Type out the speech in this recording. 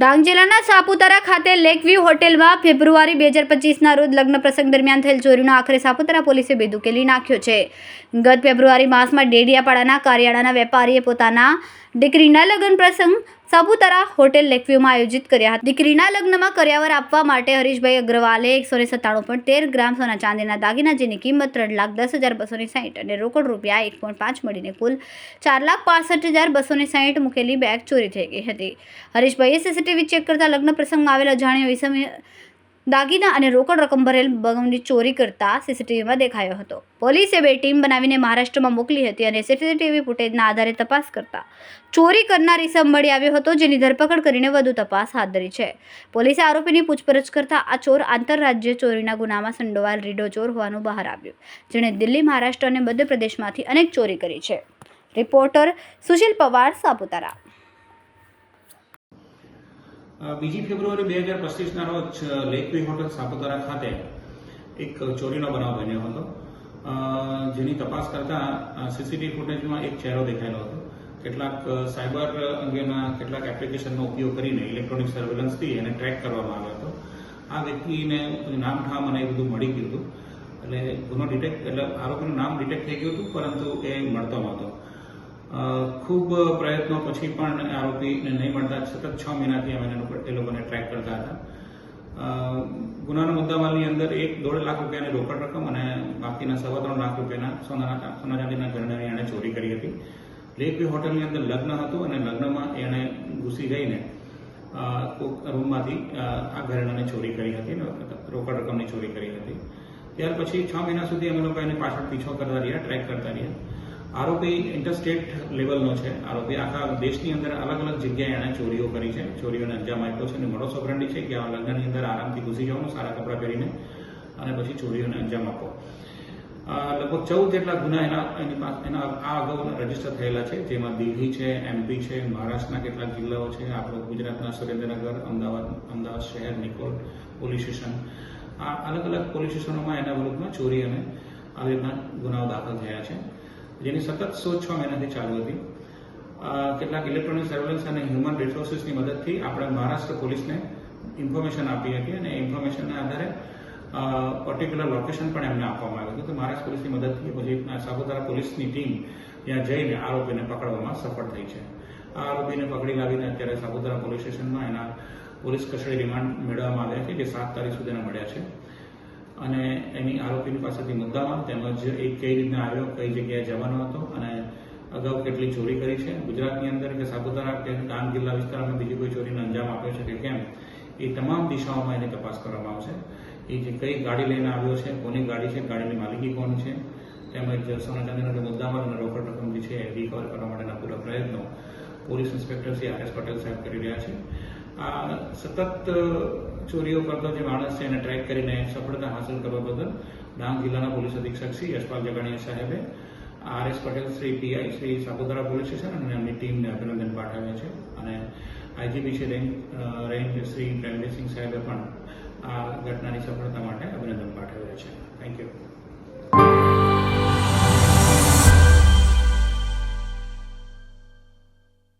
ડાંગ જિલ્લાના સાપુતારા ખાતે લેકવ્યૂ હોટેલમાં ફેબ્રુઆરી બે હજાર પચીસના રોજ લગ્ન પ્રસંગ દરમિયાન થયેલ ચોરીનો આખરે સાપુતારા પોલીસે બેદુકેલી નાખ્યો છે. ગત ફેબ્રુઆરી માસમાં ડેડિયાપાડાના કારિયાળાના વેપારીએ પોતાના દીકરીના લગ્ન પ્રસંગ સાપુતારા હોટેલ લેકવ્યુમાં આયોજિત કર્યા હતા. દીકરીના લગ્નમાં કર્યાવર આપવા માટે હરીશભાઈ અગ્રવાલે એકસો ને સત્તાણું પોઈન્ટ તેર ગ્રામ સોના ચાંદીના દાગીના જેની કિંમત ત્રણ લાખ દસ હજાર બસો ને સાહીઠ અને રોકડ રૂપિયા એક પોઈન્ટ પાંચ મળીને કુલ ચાર લાખ પાસઠ હજાર બસો ને સાહીઠ મૂકેલી બેગ ચોરી થઈ ગઈ હતી. હરીશભાઈએ સીસીટીવી ચેક કરતા લગ્ન પ્રસંગમાં આવેલ અજાણ્યો ઈસમે દાગીના અને રોકડ રકમ ભરેલ બગમની ચોરી કરતા સીસીટીવીમાં દેખાયો હતો. પોલીસે બે ટીમ બનાવીને મહારાષ્ટ્રમાં મોકલી હતી અને સીસીટીવી ફૂટેજના આધારે તપાસ કરતા ચોરી કરનાર ઇસમ મળી આવ્યો હતો, જેની ધરપકડ કરીને વધુ તપાસ હાથ ધરી છે. પોલીસે આરોપીની પૂછપરછ કરતા આ ચોર આંતરરાજ્ય ચોરીના ગુનામાં સંડોવાયેલ રીડો ચોર હોવાનું બહાર આવ્યું. જેણે દિલ્હી, મહારાષ્ટ્ર અને મધ્યપ્રદેશમાંથી અનેક ચોરી કરી છે. રિપોર્ટર સુશીલ પવાર સાપુતારા. બીજી ફેબ્રુઆરી બે હજાર પચીસના રોજ લેકવી હોટલ સાપુતારા ખાતે એક ચોરીનો બનાવ બન્યો હતો. જેની તપાસ કરતા સીસીટીવી ફૂટેજમાં એક ચહેરો દેખાયેલો હતો. કેટલાક સાયબર અંગેના કેટલાક એપ્લિકેશનનો ઉપયોગ કરીને ઇલેક્ટ્રોનિક સર્વેલન્સથી એને ટ્રેક કરવામાં આવ્યો હતો. આ વ્યક્તિને નામ, ઠામ અને એ બધું મળી ગયું હતું. એટલે ગુનો ડિટેક્ટ, એટલે આરોપીનું નામ ડિટેક્ટ થઈ ગયું હતું, પરંતુ એ મળતો નહોતો. ખૂબ પ્રયત્નો પછી પણ આરોપીને નહીં મળતા સતત છ મહિનાથી અમે એ લોકોને ટ્રેક કરતા હતા. ગુનાના મુદ્દામાલની અંદર એક દોઢ લાખ રૂપિયાની રોકડ રકમ અને બાકીના સવા ત્રણ લાખ રૂપિયાના સોનાના સોના ચાંદીના ગરણાની એણે ચોરી કરી હતી. લેકવે હોટલની અંદર લગ્ન હતું અને લગ્નમાં એણે ઘૂસી જઈને રૂમમાંથી આ ઘરેણાની ચોરી કરી હતી રોકડ રકમની ચોરી કરી હતી. ત્યાર પછી છ મહિના સુધી અમે લોકો એની પાછળ પીછો કરતા રહ્યા, ટ્રેક કરતા રહ્યા. આરોપી ઇન્ટરસ્ટેટ લેવલનો છે. આરોપી આખા દેશની અંદર અલગ અલગ જગ્યાએ એણે ચોરીઓ કરી છે. ચોરીઓને અંજામ આપ્યો છે અને મોટો સોપરંડી છે કે આ લગ્નની અંદર આરામથી ઘૂસી જવાનું, સારા કપડાં પહેરીને અને પછી ચોરીઓને અંજામ આપો લગભગ ચૌદ જેટલા ગુના એના, એની એના આ અગાઉ રજિસ્ટર થયેલા છે. જેમાં દિલ્હી છે એમપી છે, મહારાષ્ટ્રના કેટલાક જિલ્લાઓ છે. આપણો ગુજરાતના સુરેન્દ્રનગર, અમદાવાદ અમદાવાદ શહેર, નિકોલ પોલીસ સ્ટેશન. આ અલગ અલગ પોલીસ સ્ટેશનોમાં એના વિરુદ્ધમાં ચોરી અને આવી રીતના ગુનાઓ દાખલ થયા છે. જેની સતત શોધ છ મહિનાથી ચાલુ હતી. કેટલાક ઇલેક્ટ્રોનિક સર્વેલન્સ અને હ્યુમન રિસોર્સિસની મદદથી આપણે મહારાષ્ટ્ર પોલીસને ઇન્ફોર્મેશન આપી હતી અને ઇન્ફોર્મેશનના આધારે પર્ટિક્યુલર લોકેશન પણ એમને આપવામાં આવ્યું હતું. તો મહારાષ્ટ્ર પોલીસની મદદથી પછી સાપુતારા પોલીસની ટીમ ત્યાં જઈને આરોપીને પકડવામાં સફળ થઈ છે. આ આરોપીને પકડી લાવીને અત્યારે સાપુતારા પોલીસ સ્ટેશનમાં એના પોલીસ કસ્ટડી રિમાન્ડ મેળવવામાં આવ્યા છે, જે સાત તારીખ સુધીના મળ્યા છે. અને એની આરોપીની પાસેથી મુદ્દામાં તેમજ એ કઈ રીતના આવ્યો, કઈ જગ્યાએ જવાનો હતો અને અગાઉ કેટલી ચોરી કરી છે. ગુજરાતની અંદર કે સાપુતારા કે ડાંગ જિલ્લા વિસ્તારમાં બીજી કોઈ ચોરીને અંજામ આપ્યો છે કે કેમ, એ તમામ દિશાઓમાં એની તપાસ કરવામાં આવશે. એ જે કઈ ગાડી લઈને આવ્યો છે, કોની ગાડી છે, ગાડીની માલિકી કોણ છે, તેમજ સોના ચાંદીના જે મુદ્દામાલ અને રોકડ રકમ જે છે રિકવર કરવા માટેના પૂરા પ્રયત્નો police inspector Shri R S Patel સાહેબ કરી રહ્યા છે. આ સતત ચોરીઓ કરતો જે માણસ છે એને ટ્રેક કરીને સફળતા હાંસલ કરવા બદલ ડાંગ જિલ્લાના પોલીસ અધિક્ષક શ્રી યશપાલ જગાણીયા સાહેબે R S Patel, Shri PI Shri Saputara police station અને એમની ટીમને અભિનંદન પાઠવ્યા છે. અને IGP Shri range range Shri Premjitsingh સાહેબે પણ આ ઘટનાની સફળતા માટે અભિનંદન પાઠવ્યા છે. Thank you